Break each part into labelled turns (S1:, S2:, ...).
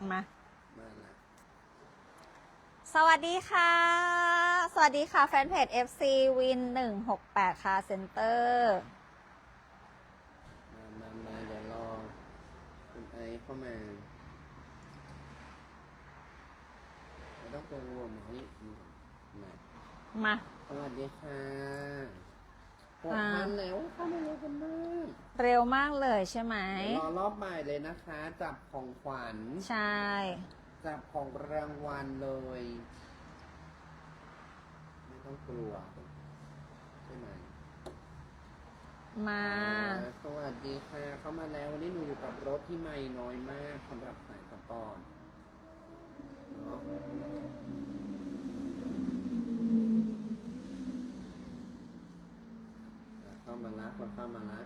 S1: มา
S2: มาละ
S1: สวัสดีค่ะ สวัสดีค่ะ แฟนเพจ FC Win 168ค่ะเซ็นเตอร์
S2: มามามาเดี๋ยวรอคุณไอซ์เข้ามาไม่ต้องกังวลนี่มา
S1: มา
S2: สวัสดีค่ะ หก
S1: อ่า
S2: พันแล้วเข้ามาเร็วกันมาก
S1: เร็วมากเลยใช่ไหม
S2: เดี๋ยวรอรอบใหม่เลยนะคะ จับของขวัญ
S1: ใช่
S2: จับของรางวัลเลย ไม่ต้องกลัวใช่ไหม
S1: มา
S2: อ่าสวัสดีค่ะ เข้ามาแล้ววันนี้หนูอยู่กับรถที่ไม่น้อยมากสำหรับสายสปอร์ตเนาะ อะเข้ามาละคนเข้ามาละ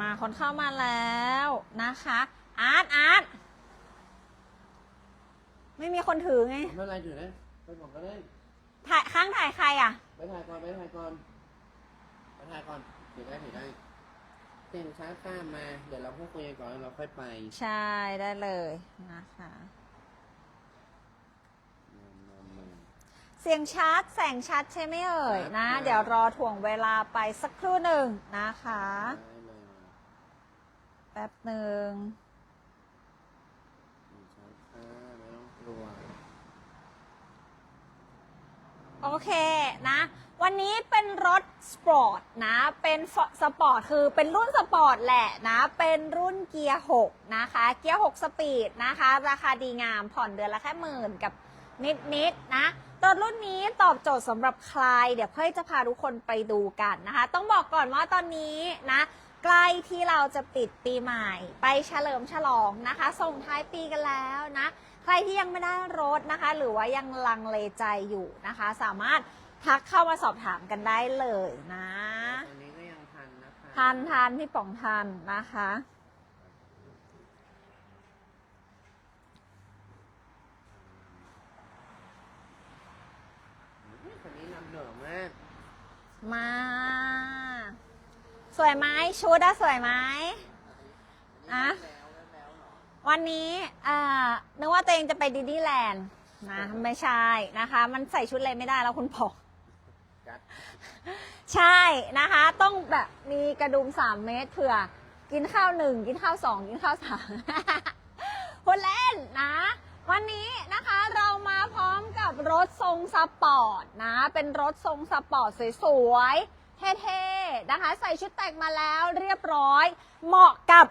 S1: มาคนเข้ามาแล้วนะคะอาร์ตอาร์ตไม่มีคนถือไง
S2: ไม่เป็นไรอยู่นะไปบอกก็ได้
S1: ถ่ายข้างถ่ายใครอะ
S2: ไปถ่ายก่อนไปถ่ายก่อนไปถ่ายก่อนถือได้ถือได้เสียงช้าข้ามมา เดี๋ยวเราพูดคุยกันก่อนแล้วเราค่อยไป
S1: ใช่ได้เลยนะคะ
S2: มามามา
S1: เสียงชัดแสงชัดใช่ไหมเอ่ย
S2: ชัด
S1: นะ
S2: ค่ะ
S1: เดี๋ยวรอถ่วงเวลาไปสักครู่หนึ่งนะคะ
S2: ได้เลย
S1: แป๊บหนึ่ง
S2: เสียงช้าข้ามไม่ต้องกลัว
S1: โอเคนะ วันนี้เป็นรถสปอร์ตนะ เป็นสปอร์ตคือเป็นรุ่นสปอร์ตแหละนะ เป็นรุ่นเกียร์6นะคะ เกียร์6สปีดนะคะ ราคาดีงามผ่อนเดือนละแค่หมื่นกับนิดๆนะ ตัวรุ่นนี้ตอบโจทย์สำหรับใคร เดี๋ยวเพื่อจะพาทุกคนไปดูกันนะคะ ต้องบอกก่อนว่าตอนนี้นะ ใกล้ที่เราจะปิดปีใหม่ ไปเฉลิมฉลองนะคะ ส่งท้ายปีกันแล้วนะ ใครที่ยังไม่ได้รถนะคะ หรือว่ายังลังเลใจอยู่นะคะ สามารถทักเข้ามาสอบถามกันได้เลยนะ
S2: ตอนนี้ก็ยังทันนะคะ
S1: ทันทันพี่ป๋องทันนะคะ
S2: อุ๊ยคนนี้นำเหนือมาก
S1: มา สวยไหมชุดอะสวยไหมอะ
S2: แล้วแล้วแล้วเหรอ
S1: วันนี้เอ่อนึกว่าตัวเองจะไปดิสนีย์แลนด์นะ ไม่ใช่นะคะ มันใส่ชุดอะไรไม่ได้แล้วคุณป๋อง
S2: กัด
S1: ใช่นะคะ ต้องแบบมีกระดุม3เมตรเผื่อ กินข้าวหนึ่งกินข้าวสองกินข้าวสามคุณเล่นนะ วันนี้นะคะเรามาพร้อมกับรถทรงสปอร์ตนะ เป็นรถทรงสปอร์ตสวยๆ เท่ๆ นะคะ ใส่ชุดแต่งมาแล้วเรียบร้อย เหมาะกับ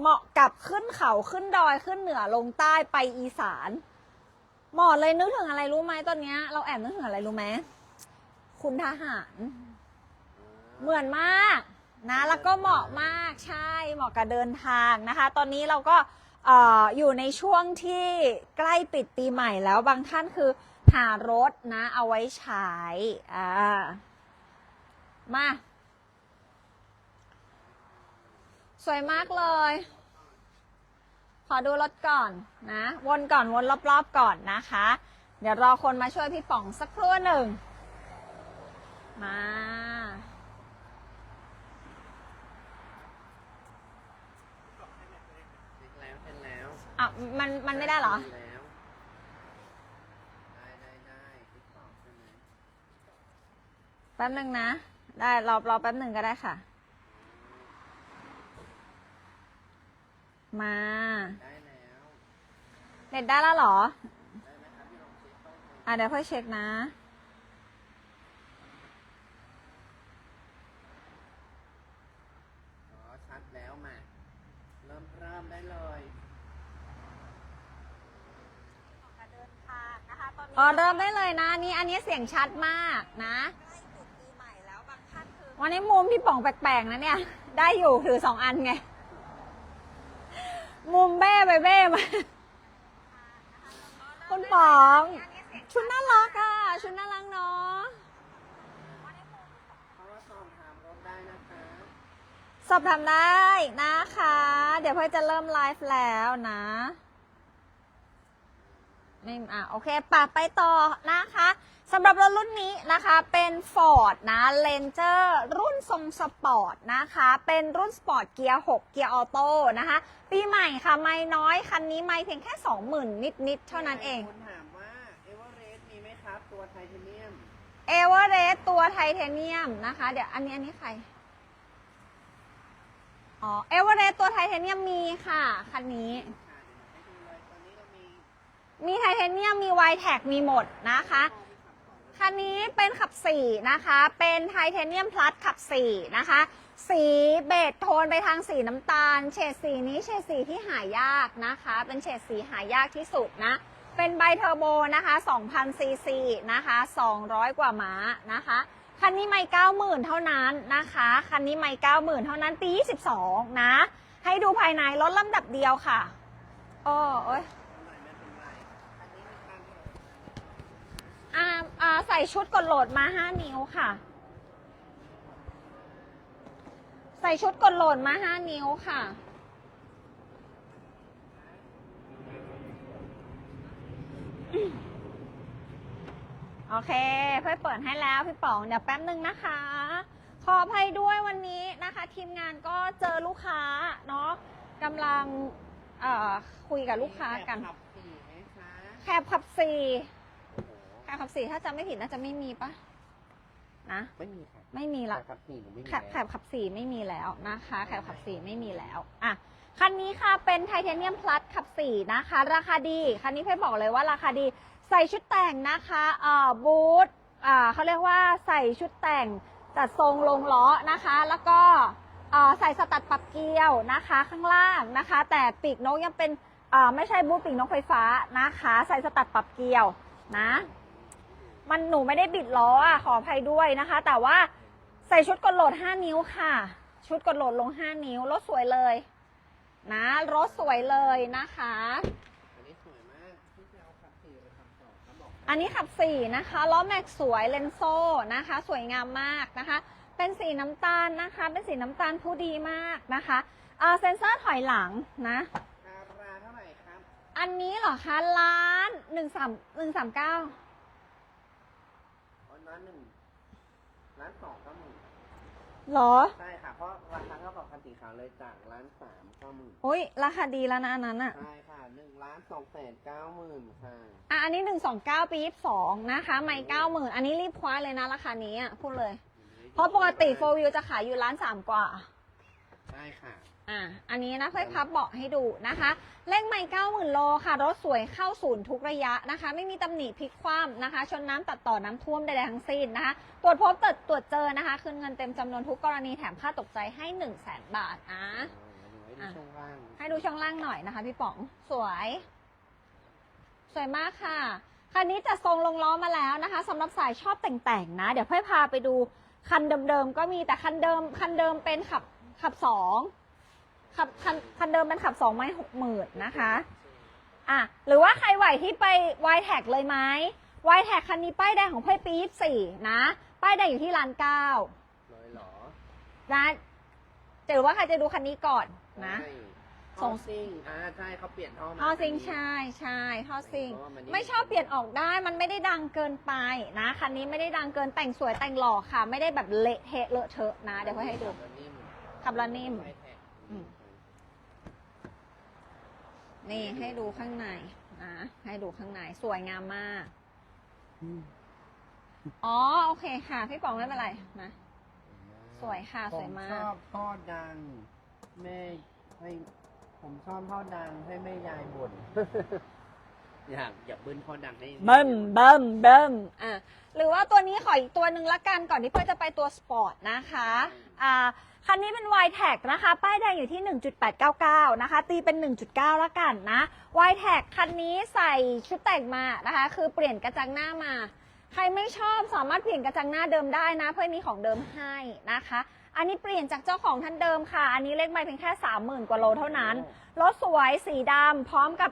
S1: เหมาะกับขึ้นเขาขึ้นดอยขึ้นเหนือลงใต้ไปอีสาน เหมาะเลยนึกถึงอะไรรู้ไหมตอนนี้เราแอบนึกถึงอะไรรู้ไหมคุณทหาร เหมือนมากนะ แล้วก็เหมาะมากใช่เหมาะกับเดินทางนะคะ ตอนนี้เราก็ อออยู่ในช่วงที่ใกล้ปิดปีใหม่แล้วบางท่านคือหารถนะเอาไว้ใช้อ่ามา สวยมากเลย ขอดูรถก่อนนะ วนก่อนวนรอบๆก่อนนะคะ เดี๋ยวรอคนมาช่วยพี่ป๋องสักครู่หนึ่งมา
S2: เสร็จแล้วเสร็จแล้ว
S1: อะมันมันไม่ได้เหรอ
S2: แล้วได้ได้ได้ติ๊กตอกใช่ไหม
S1: แป๊บหนึ่งนะ ได้รอรอแป๊บหนึ่งก็ได้ค่ะ มา
S2: ได้แล้ว
S1: เน็ตได้แล้วเหรอ
S2: ได้ไหมครับพี่ลองเช็คกล้องดู
S1: อะเดี๋ยวค่อยเช็คนะ
S2: อ๋อชัดแล้วมา เริ่มเริ่มได้เลย
S1: อ๋อเริ่มได้เลยนะนี่อันนี้เสียงชัดมากนะวันนี้มุมพี่ป๋องแปลกๆนะเนี่ย ได้อยู่ถือสองอันไง มุมเบ้ไปเบ้มาคุณป๋อง ชุดน่ารักอะ ชุดน่ารักเนาะ
S2: เพราะว่าสอบถามรถได้นะคะ
S1: สอบถามได้นะคะ เดี๋ยวพ่อจะเริ่มไลฟ์แล้วนะ ไม่อะโอเคปะไปต่อนะคะสำหรับรถรุ่นนี้นะคะเป็น Ford นะ Ranger รุ่นทรงสปอร์ตนะคะ เป็นรุ่นสปอร์ตเกียร์ 6 เกียร์ออโต้นะคะ ปีใหม่ค่ะ ไม่น้อยคันนี้ไม่เพียงแค่ 20,000 นิดๆเท่านั้นเอง
S2: คุณถามว่าเอเวอเรสต์มีไหมครับ ตัวไทเทเนียม
S1: เอเวอเรสตัวไทเทเนียมนะคะ เดี๋ยวอันนี้อันนี้ใครอ๋อเอเวอเรสตัวไทเทเนียมมีค่ะ คันนี้
S2: มี
S1: ไทเทเนียม มีไวแท็กมีหมดนะคะ คันนี้เป็นขับ4นะคะ เป็นไทเทเนียมพลัสขับ4นะคะ สีเบจโทนไปทางสีน้ำตาล เฉดสีนี้เฉดสีที่หายากนะคะ เป็นเฉดสีหายากที่สุดนะ เป็นไบเทอร์โบนะคะ2,000ซีซีนะคะ 200 กว่าม้านะคะคันนี้ไม่90,000เท่านั้นนะคะ คันนี้ไม่90,000เท่านั้นปี22นะ ให้ดูภายในรถลำดับเดียวค่ะอ้โอ้ย
S2: ตัวไหนไม่เป็นไรอันนี้มีการ
S1: อ่าอ่าใส่ชุดกดโหลดมา5นิ้วค่ะ ใส่ชุดกดโหลดมา5นิ้วค่ะ โอเคเพื่อเปิดให้แล้วพี่ป๋องเดี๋ยวแป๊บนึงนะคะ ขออภัยด้วยวันนี้นะคะ ทีมงานก็เจอลูกค้าเนาะกำลังเอ่อคุยกับลูกค้ากัน
S2: ขับสี่ไหมคะ
S1: แคบขับสี่
S2: โอ้โห
S1: แคบขับสี่ถ้าจำไม่ผิดน่าจะไม่มีปะนะ
S2: ไม่มีค่ะ
S1: ไม่มีละ
S2: ขับสี่หนูไม่มี
S1: แคบ
S2: แล้ว
S1: แคบขับสี่ไม่มีแล้วนะคะแคบขับสี่ไม่มีแล้วอะคันนี้ค่ะเป็นไทเทเนียมพลัสขับสี่นะคะ ราคาดีคันนี้เพ่บอกเลยว่าราคาดีใส่ชุดแต่งนะคะเอ่อบูทอ่าเขาเรียกว่าใส่ชุดแต่งจัดทรงลงล้อนะคะ แล้วก็เอ่อใส่สตัดปรับเกลียวนะคะข้างล่างนะคะ แต่ปีกนกยังเป็นเอ่อไม่ใช่บูทปีกนกไฟฟ้านะคะ ใส่สตัดปรับเกลียวนะ มันหนูไม่ได้บิดล้ออะขออภัยด้วยนะคะ แต่ว่าใส่ชุดกดโหลด 5 นิ้วค่ะ ชุดกดโหลดลง 5 นิ้ว รถสวยเลย นะรถสวยเลยนะคะ
S2: อันนี้สวยมากที่จะเอาขับสี่ไปขับต่อเขาบอก
S1: อันนี้ขับ 4 นะคะล้อแม็กสวยเลนโซนะคะ สวยงามมากนะคะ เป็นสีน้ำตาลนะคะ เป็นสีน้ำตาลผู้ดีมากนะคะอ่าเซ็นเซอร์ถอยหลังนะ
S2: ราคาเท่าไหร่ครับ
S1: อันนี้เหรอคะล้านหนึ่งสามหนึ่งสามเก้า
S2: อ๋อร้านหนึ่งร้านสองก็หมื่น
S1: หรอ
S2: ใช่ค่ะ เพราะราคาเท่ากับคันสีขาวเลยจากร้านสามก็หมื่น
S1: อุ้ยราคาดีแล้วนะอันนั้นอะ
S2: ใช่ค่ะหนึ่งล้านสองแสนเก้าหมื่นค่ะ
S1: อะอันนี้หนึ่งสองเก้าปียี่สองนะคะไม่เก้าหมื่นอันนี้รีบคว้าเลยนะราคานี้อะพูดเลย เพราะปกติโฟวิวจะขายอยู่ร้านสามกว่า
S2: ใช่ค่ะ
S1: อะอันนี้นะเพื่อพับเบาะให้ดูนะคะเลขไม่เก้าหมื่นโลค่ะ รถสวยเข้าศูนย์ทุกระยะนะคะ ไม่มีตำหนิพลิกคว่ำนะคะ ชนน้ำตัดต่อน้ำท่วมใดๆทั้งสิ้นนะคะ ตรวจพบตรวจตรวจเจอนะคะคืนเงินเต็มจำนวนทุกกรณีแถมค่าตกใจให้1นึ่งแสนบาทนะ
S2: ให้ดูช่วงล่าง
S1: ให้ดูช่องล่างหน่อยนะคะ พี่ป๋องสวย สวยมากค่ะคันนี้จะทรงลงล้อมาแล้วนะคะสำหรับสายชอบแต่งๆนะ เดี๋ยวเพื่อพาไปดูคันเดิมๆก็มีแต่คันเดิมคันเดิมเป็นขับขับสอง ขับคันคันเดิมเป็นขับสองไม่หกหมื่นนะคะอะหรือว่าใครไหวที่ไปวายแท็กเลยไหมวายแท็กคันนี้ป้ายแดงของเพื่อปียี่สี่นะ ป้ายแดงอยู่ที่ล้านเก้า
S2: เลยเหรอ
S1: นะหรือว่าใครจะดูคันนี้ก่อนนะ
S2: ใช่
S1: ส่
S2: ท่องซิ่งอ่าใช่เขาเปลี่ยนท่อมา
S1: ท่อซิงใช่ใช่ท่อซิง
S2: เพราะว่ามัน
S1: ไม่ชอบเปลี่ยนออกได้มันไม่ได้ดังเกินไปนะคันนี้ไม่ได้ดังเกินแต่งสวยแต่งหล่อค่ะ ไม่ได้แบบเละเทะเลอะเทอะนะ เดี๋ยวค่อยให้ดู
S2: ขับแล้วนิ่ม
S1: ขับแล้ว นิ่ม
S2: ไฟแท็ก
S1: อืมนี่ให้ดูข้างในนะให้ดูข้างในสวยงามมาก
S2: อืม
S1: อ๋อโอเคค่ะ พี่ป๋องไม่เป็นไรนะสวยค่ะสวยมาก
S2: ผชอบท่อดังแม่ให้ผมชอบท่อดังให้แม่ยายบ่น อยากอยากเบิ้ลท่อดังให้
S1: เบิ้มเบิ้มเบิ้มอะหรือว่าตัวนี้ขออีกตัวหนึ่งละกันก่อนที่เพื่อจะไปตัวสปอร์ตนะคะ อ่า คันนี้เป็น y t a g นะคะ ป้ายแดงอยู่ที่ 1.899 นะคะ ตีเป็น 1.9ละกันนะ y t a g คันนี้ใส่ชุดแต่งมานะคะ คือเปลี่ยนกระจังหน้ามา ใครไม่ชอบสามารถเปลี่ยนกระจังหน้าเดิมได้นะ เพื่อมีของเดิมให้นะคะ อันนี้เปลี่ยนจากเจ้าของท่านเดิมค่ะ อันนี้เลขไม่เพียงแค่ 30,000 กว่าโลเท่านั้น รถสวยสีดำพร้อมกับ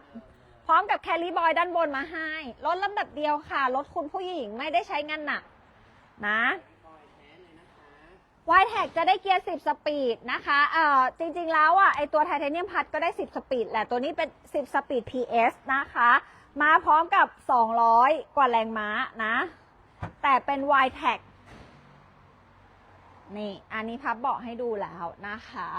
S1: พร้อมกับแคลรี่บอยด้านบนมาให้ รถลำดับเดียวค่ะ รถคุณผู้หญิงไม่ได้ใช้งานหนักนะ
S2: บอยแท้เลยนะคะ
S1: วายแท็กจะได้เกียร์ 10 สปีดนะคะเอ่อจริงๆ แล้วอะไอตัวไทเทเนียมพัดก็ได้ 10 สปีดแหละ ตัวนี้เป็น 10 สปีด PS นะคะ มาพร้อมกับ 200 กว่าแรงม้านะ แต่เป็น y t a g นี่ อันนี้พับเบาะให้ดูแล้วนะคะ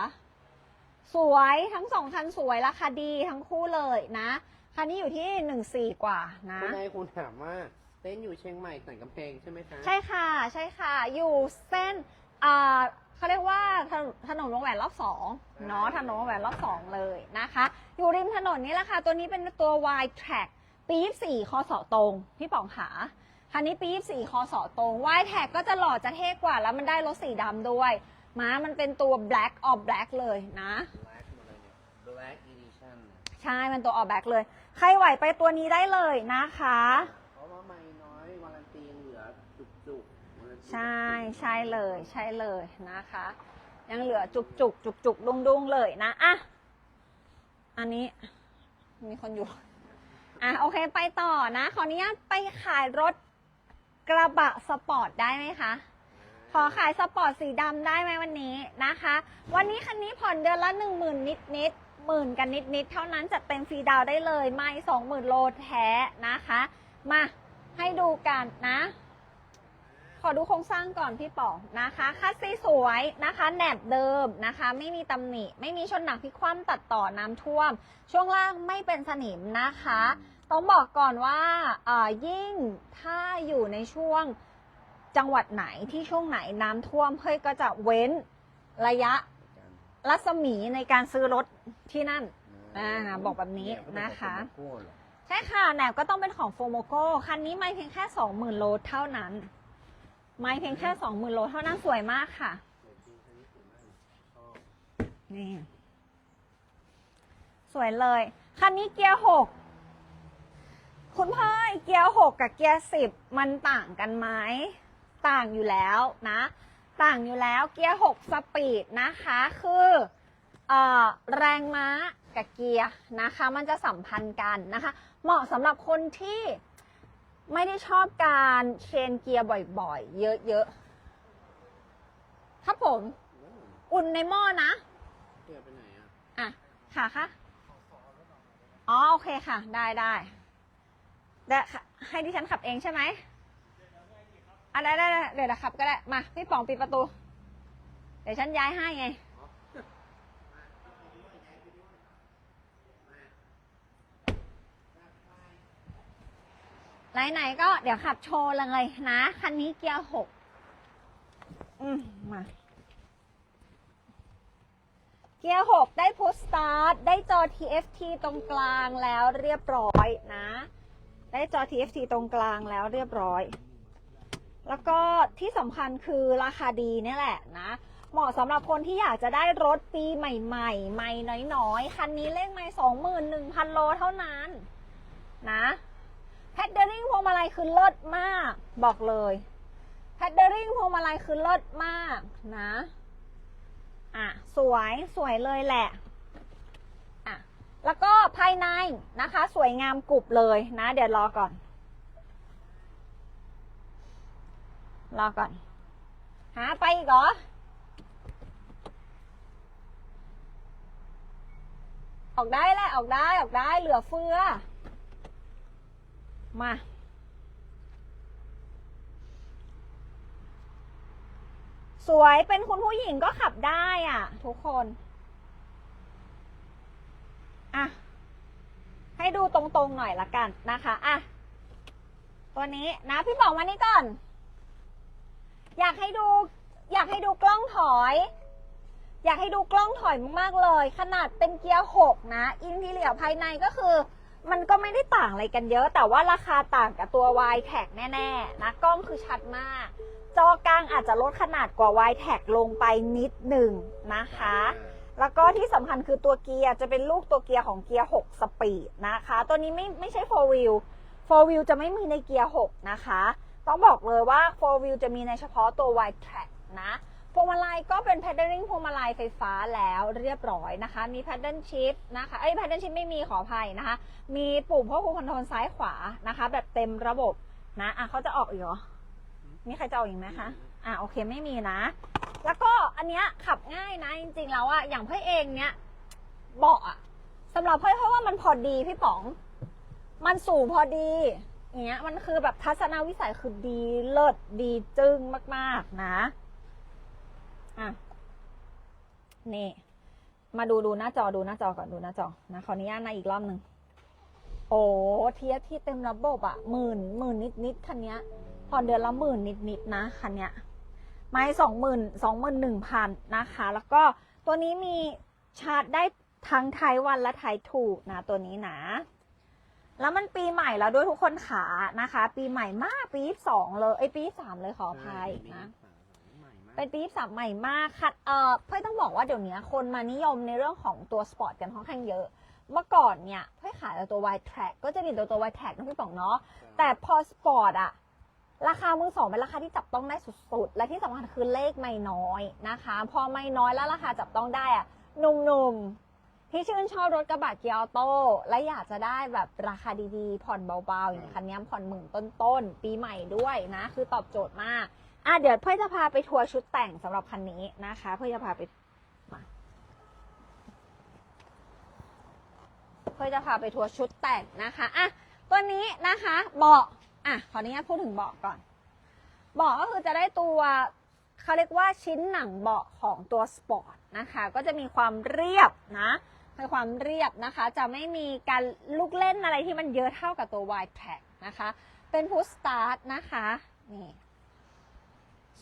S1: สวยทั้งสองคันสวยราคาดีทั้งคู่เลยนะ คันนี้อยู่ที่หนึ่งสี่กว่านะ
S2: คุณนายคุณถามว่าเต้นอยู่เชียงใหม่สันกำแพงใช่ไหมคะ
S1: ใช่ค่ะ ใช่ค่ะ อยู่เส้น อ่าเขาเรียกว่าถนนถนนวงแหวนรอบสองเนาะถนนวงแหวนรอบสองเลยนะคะ อยู่ริมถนนนี้แหละค่ะ ตัวนี้เป็นตัว Y Track ปี24คอสอตรง พี่ป๋องขาคันนี้ปี24คอสอตรง Y Track ก็จะหล่อจะเท่กว่า แล้วมันได้รถสีดำด้วย ม้ามันเป็นตัว black of black เลยนะ
S2: Black มาเลยเนี่ย Black Edition
S1: ใช่ มันตัว all black เลย ใครไหวไปตัวนี้ได้เลยนะคะ ใช่ใช่เลยใช่เลยนะคะ ยังเหลือจุกจุกจุกจุกดุงดุงเลยนะอะอันนี้มีคนอยู่อะโอเคไปต่อนะขออนุญาตไปขายรถกระบะสปอร์ตได้ไหมคะ ขอขายสปอร์ตสีดำได้ไหมวันนี้นะคะ วันนี้คันนี้ผ่อนเดือนละหนึ่งหมื่นนิดนิดหมื่นกันนิดนิดเท่านั้นจัดเต็มฟรีดาวได้เลย ไม่สองหมื่นโลแท้นะคะ มาให้ดูกันนะ ขอดูโครงสร้างก่อนพี่ป๋องนะคะคัสซีสวยนะคะแหนบเดิมนะคะ ไม่มีตำหนิ ไม่มีชนหนักพลิกคว่ำตัดต่อน้ำท่วม ช่วงล่างไม่เป็นสนิมนะคะ ต้องบอกก่อนว่าเอ่อยิ่งถ้าอยู่ในช่วงจังหวัดไหนที่ช่วงไหนน้ำท่วมเพื่อก็จะเว้นระยะรัศมีในการซื้อรถที่นั่นอ่าบอกแบบนี้นะคะ
S2: เยไม่ได้บอกว่าโก้หรอก
S1: ใช่ค่ะแหนบก็ต้องเป็นของโฟโมโกคันนี้ไม่เพียงแค่ 20,000 โลเท่านั้น ไม่เพียงแค่20,000โลเท่านั้นสวยมากค่ะ
S2: สวยจริงคันนี้สวยมากชอบ
S1: นี่ สวยเลย คันนี้เกียร์หกคุณพ่อยเกียร์หกกับเกียร์สิบมันต่างกันไหมต่างอยู่แล้วนะ ต่างอยู่แล้วเกียร์หกสปีดนะคะคือเออแรงม้ากับเกียร์นะคะ มันจะสัมพันธ์กันนะคะ เหมาะสำหรับคนที่ ไม่ได้ชอบการเชนเกียร์บ่อยๆ เยอะๆ ครับผม
S2: อืม
S1: อุ่นในหม้อนะ
S2: เกียร์ไปไหนอะ
S1: อะ ค่ะค่ะ อ๋อ โอเคค่ะ ได้ได้ได้ค่ะให้ดิฉันขับเองใช่ไหมอะได้ได้ได้เดี๋ยวเดี๋ยวขับก็ได้ มา พี่ป๋องปิดประตู เดี๋ยวฉันย้ายให้ไง ไหนๆก็เดี๋ยวขับโชว์เลยนะ คันนี้เกียร์หกอืมมา เกียร์หกได้พุชสตาร์ทได้จอ TFT ตรงกลางแล้วเรียบร้อยนะ ได้จอ TFT ตรงกลางแล้วเรียบร้อย แล้วก็ที่สำคัญคือราคาดีนี่แหละนะเหมาะสำหรับคนที่อยากจะได้รถปีใหม่ๆไม่น้อยๆ คันนี้เลขไม่สองหมื่นหนึ่งพันโลเท่านั้น นะ แพดเดอริงพวงมาลัยคือเลิศมาก บอกเลยแพดเดอริงพวงมาลัยคือเลิศมากนะอะสวยสวยเลยแหละอะแล้วก็ภายในนะคะ สวยงามกรุบเลยนะ เดี๋ยวรอก่อน รอก่อน หาไปอีกเหรอออกได้แหละออกได้ออกได้เหลือเฟือ มา สวยเป็นคุณผู้หญิงก็ขับได้อะ ทุกคน อะ ให้ดูตรงๆหน่อยละกันนะคะอะตัวนี้นะพี่บอกมานี่ก่อน อยากให้ดู อยากให้ดูกล้องถอย อยากให้ดูกล้องถอยมากๆเลย ขนาดเป็นเกียร์หกนะ อินทีเลียภายในก็คือ มันก็ไม่ได้ต่างอะไรกันเยอะ แต่ว่าราคาต่างกับตัว y t a g แน่ๆนะกล้องคือชัดมาก จอกลางอาจจะลดขนาดกว่า y t a g ลงไปนิดหนึ่งนะคะ แล้วก็ที่สำคัญคือตัวเกียร์จะเป็นลูกตัวเกียร์ของเกียร์ 6 สปีดนะคะ ตัวนี้ไม่ไม่ใช่ 4 wheel 4 wheel จะไม่มีในเกียร์ 6 นะคะ ต้องบอกเลยว่า 4 wheel จะมีในเฉพาะตัว y track นะ พวงมาลัยก็เป็น paddling พวงมาลัยไฟฟ้าแล้วเรียบร้อยนะคะ มี paddle shift นะคะเอ้ย paddle shift ไม่มีขออภัยนะคะ มีปุ่มควบคุมคอนโทรลซ้ายขวานะคะ แบบเต็มระบบนะอะเขาจะออกอีกเหรอมีใครจะออกอีกไหมคะอะโอเคไม่มีนะ แล้วก็อันเนี้ยขับง่ายนะจริง ๆ แล้วอะอย่างเพ่อเองเนี้ยเบาะอะสำหรับเพ่อเพราะว่ามันพอดีพี่ป๋อง มันสูงพอดีอย่างเงี้ยมันคือแบบทัศนวิสัยคือดีเลิศดีจึ้งมาก ๆ นะ อะ นี่ มาดูดูหน้าจอดูหน้าจอก่อนดูหน้าจอนะขออนุญาตนะอีกรอบหนึ่งโอ้เทียที่เต็มระบบอะหมื่นหมื่นนิดนิดคันเนี้ยผ่อนเดือนละหมื่นนิดนิดนะคันเนี้ยไม่สองหมื่นสองหมื่นหนึ่งพันนะคะ แล้วก็ตัวนี้มีชาร์จได้ทั้งไทยวันและไทยถูกนะตัวนี้นะแล้วมันปีใหม่แล้วด้วยทุกคนขานะคะ ปีใหม่มากปีสองเลยไอปีสามเลยขออภัยนะ เป็นปีสามใหม่มากค่ะเอ่อเพื่อต้องบอกว่าเดี๋ยวนี้คนมานิยมในเรื่องของตัวสปอร์ตกันค่อนข้างเยอะ เมื่อก่อนเนี่ยเพื่อขายแต่ตัว Y Track ก็จะมีตัวตัว Y Track นะพี่ป๋องเนาะ แต่พอสปอร์ตอะราคามือสองเป็นราคาที่จับต้องได้สุดๆ และที่สำคัญคือเลขไม่น้อยนะคะ พอไม่น้อยแล้วราคาจับต้องได้อะหนุ่มๆ ที่ชื่นชอบรถกระบะเกียร์ออโต้และอยากจะได้แบบราคาดีๆ ผ่อนเบาๆ อย่างคันนี้ผ่อนหมื่นต้นๆ ปีใหม่ด้วยนะ คือตอบโจทย์มาก อะเดี๋ยวเพื่อจะพาไปทัวร์ชุดแต่งสำหรับคันนี้นะคะ เพื่อจะพาไปเพื่อจะพาไปทัวร์ชุดแต่งนะคะอะตัวนี้นะคะเบาะอะขออนุญาตพูดถึงเบาะก่อนเบาะก็คือจะได้ตัวเขาเรียกว่าชิ้นหนังเบาะของตัวสปอร์ตนะคะ ก็จะมีความเรียบนะมีความเรียบนะคะ จะไม่มีการลูกเล่นอะไรที่มันเยอะเท่ากับตัว Y Track นะคะ เป็นพุชสตาร์ทนะคะ นี่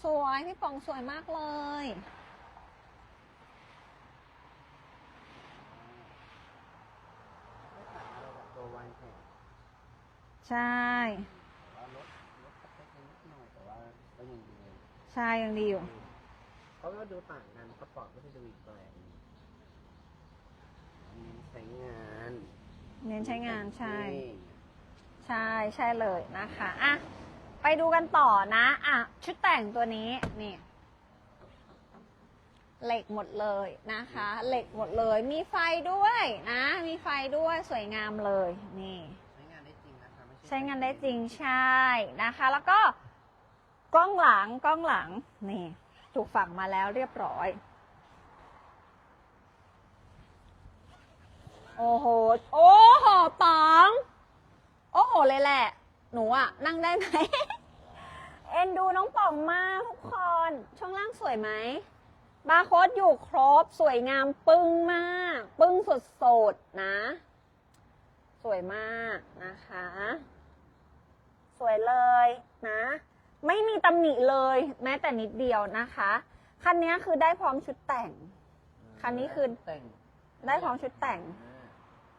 S1: สวยพี่ปองสวยมากเลย
S2: ไม่ต่างอะไรกับตัววายแข่ง
S1: ใช่
S2: แต่ว่ารถรถสเปคนิดหน่อยแต่ว่าก็ยังดี
S1: ใช่ยังดีอยู่
S2: เขาก็ดูต่างกันสปอร์ตก็จะดูอีกแบบหนึ่งอันนี้ใช้งาน
S1: เน้นใช้งานใช่
S2: นี่
S1: ใช่ใช่เลยนะคะ อะ ไปดูกันต่อนะ อะ ชุดแต่งตัวนี้ นี่ เหล็กหมดเลยนะคะ เหล็กหมดเลย มีไฟด้วยนะ มีไฟด้วยสวยงามเลย นี่
S2: ใช้งานได้จริงนะคะไม่ใช่
S1: ใช้งานได้จริงใช่นะคะ แล้วก็กล้องหลังกล้องหลัง นี่ ถูกฝังมาแล้วเรียบร้อย โอ้โห โอ้โหปอง โอ้โหเลยแหละ หนูอะนั่งได้ไหม เอ็นดูน้องป่องมากทุกคน ช่วงล่างสวยไหม บาร์โค้ดอยู่ครบ สวยงามปึ้งมาก ปึ้งสดๆนะ สวยมากนะคะ สวยเลยนะ ไม่มีตำหนิเลย แม้แต่นิดเดียวนะคะ คันนี้คือได้พร้อมชุดแต่ง คันนี้คือ
S2: แต่ง
S1: ได้พร้อมชุดแต่ง
S2: อ่า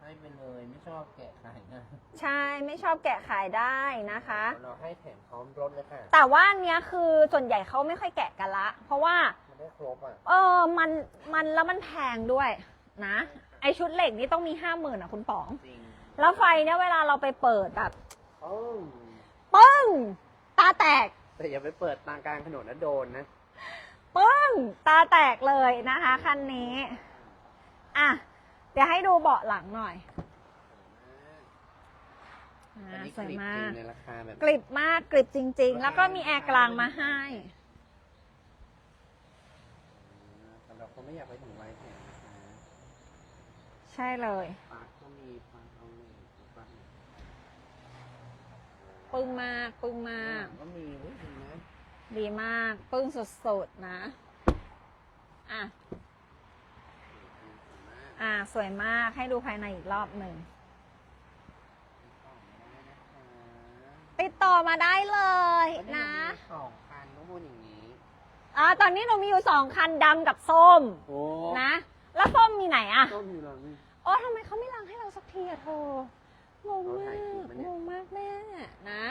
S2: ให้ไปเลยไม่ชอบแกะขายนะ
S1: ใช่ไม่ชอบแกะขายได้นะคะ
S2: เราให้แถมพร้อมรถเลยค่ะ
S1: แต่ว่าอันเนี้ยคือส่วนใหญ่เขาไม่ค่อยแกะกันละ เพราะว่า
S2: มันได้ครบอะ
S1: เออมันมันแล้วมันแพงด้วยนะ ไอชุดเหล็กนี่ต้องมีห้าหมื่นอะคุณป๋อง
S2: จริง
S1: แล้วไฟเนี่ยเวลาเราไปเปิดแบบ
S2: โอ้
S1: ปึ้ง ตาแตก
S2: แต่อย่าไปเปิดตางกลางถนนนะโดนนะ
S1: ปึ้ง ตาแตกเลยนะคะ คันนี้อะ เดี๋ยวให้ดูเบาะหลังหน่อย
S2: อัน
S1: อ่า
S2: นี้
S1: สวย
S2: คลิป
S1: มา
S2: จริ
S1: ก
S2: งในราคาแบบ
S1: กริบมากกริบจริง ๆ แล้วก็มีแอร์กลางมาให้
S2: สำหรับคนไม่อยากไปถึงไวแถมนะคะ
S1: ใช่เลย
S2: ปลั๊กก็มีปลั๊กเอาเลยปลั๊ก
S1: ปึ้งมากปึ้งมาก
S2: ก็มีเว้ยเห็นไหม
S1: ดีมากปึ้งสดๆนะ อะ อะสวยมากให้ดูภายในอีกรอบหนึ่ง ติดต่อมาได้เลยนะ
S2: สองคันก็พูดอย่างนี้
S1: อ่าตอนนี้หนูมีอยู่สองคันดำกับส้ม
S2: โอ้
S1: นะ แล้วส้มมีไหนอะ
S2: ต้มอยู่หลังนี่
S1: โอ้ทำไมเขาไม่ล้างให้เราสักทีอะโทงงมากงงมากแม่นะ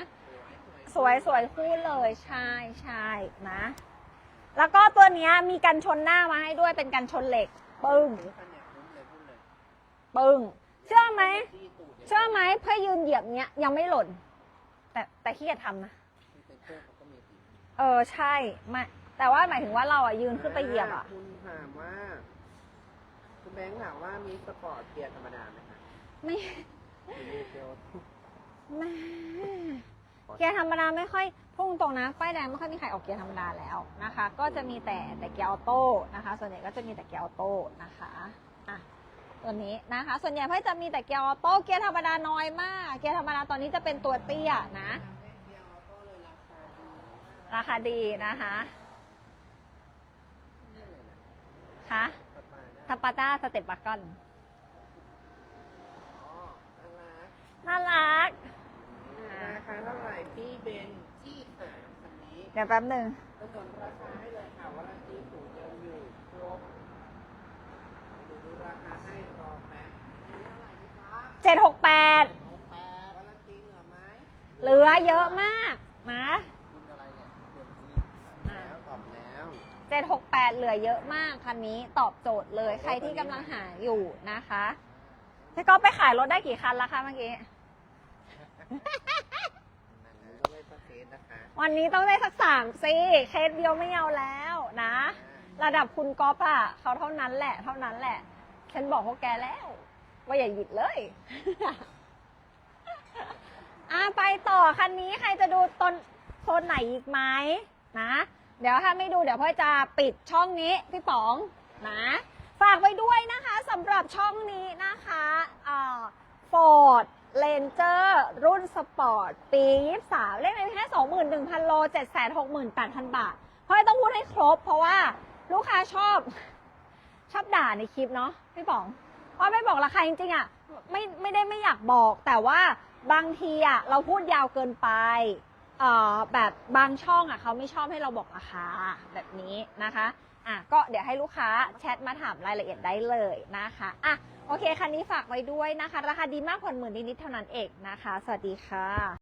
S1: สวยสวยคู่เลยใช่ใช่นะ แล้วก็ตัวเนี้ยมีกันชนหน้ามาให้ด้วยเป็นกันชนเหล็กปึ้ง ปึ้งเชื่อไหม
S2: จี้ตูด
S1: เชื่อไหมเพื่อยืนเหยียบเนี้ยยังไม่หล่น แต่แต่ขี้เกียจทำนะ
S2: เซ็นเตอร์เขาก็มีสี
S1: เออใช่ไม่แต่ว่าหมายถึงว่าเราอะยืนขึ้นไปเหยียบอะ
S2: คุณถามว่า คุณแบงค์ถามว่ามีสปอร์ตเกียร์ธรรมดาไหมคะ
S1: ไม่
S2: หรือมีเกียร์
S1: แม่เกียร์ธรรมดาไม่ค่อยพุ่งตรงนะป้ายแดงไม่ค่อยมีใครออกเกียร์ธรรมดาแล้วนะคะ ก็จะมีแต่แต่เกียร์ออโต้นะคะ ส่วนใหญ่ก็จะมีแต่เกียร์ออโต้นะคะอะ ตัวนี้นะคะ ส่วนใหญ่พ่อจะมีแต่เกียร์ออโต้เกียร์ธรรมดาน้อยมาก เกียร์ธรรมดาตอนนี้จะเป็นตัวเตี้ยนะ ราคาดีนะคะคะทัปปาต้าสเต็ปบักกอนน่ารักอ่า
S2: ราคาเท่าไหร่พี่เบนจี้ค่ะคันนี้
S1: เดี๋ยวแป๊บหนึ่ง
S2: กำหนดราคาให้เลยค่ะวารันตีถูกยังอยู่ครบดูดูราคาให้รอแป๊บมีเท่าไหร่ดีคะ
S1: เจ็ดหกแปด
S2: หกแปดวารันตีเหลือไหม
S1: เหลือเยอะมากนะ
S2: คุณอะไรเนี่ยเดี๋ยวนี้
S1: อ่า
S2: แล้วตอบแล้ว
S1: เจ็ดหกแปดเหลือเยอะมากคันนี้ตอบโจทย์เลยใครที่กำลังหาอยู่นะคะพี่ก็ไปขายรถได้กี่คันแล้วคะเมื่อกี้
S2: นั่นรู้ก็ไม่ประเทศนะคะ
S1: วันนี้ต้องได้สักสามสิเคสเดียวไม่เอาแล้วนะ ระดับคุณก๊อฟอะเขาเท่านั้นแหละ เท่านั้นแหละ ฉันบอกพวกแกแล้ว ว่าอย่าหยุดเลย อะไปต่อคันนี้ใครจะดูตนโซนไหนอีกไหมนะ เดี๋ยวถ้าไม่ดูเดี๋ยวพ่อจะปิดช่องนี้พี่ป๋องนะฝากไว้ด้วยนะคะสำหรับช่องนี้นะคะอ่า Ford Ranger รุ่นสปอร์ต ปี 23 เลขในแค่21,000 โล 768,000 บาท เพราะต้องพูดให้ครบเพราะว่าลูกค้าชอบ ชอบด่าในคลิปเนาะพี่ป๋อง ว่าไม่บอกราคาจริงๆอะไม่ไม่ได้ไม่อยากบอก แต่ว่าบางทีอะเราพูดยาวเกินไปเอ่อแบบบางช่องอะเขาไม่ชอบให้เราบอกราคาแบบนี้นะคะอะก็เดี๋ยวให้ลูกค้าแชทมาถามรายละเอียดได้เลยนะคะอะโอเคคันนี้ฝากไว้ด้วยนะคะ ราคาดีมากผ่อนหมื่นนิดๆเท่านั้นเองนะคะ สวัสดีค่ะ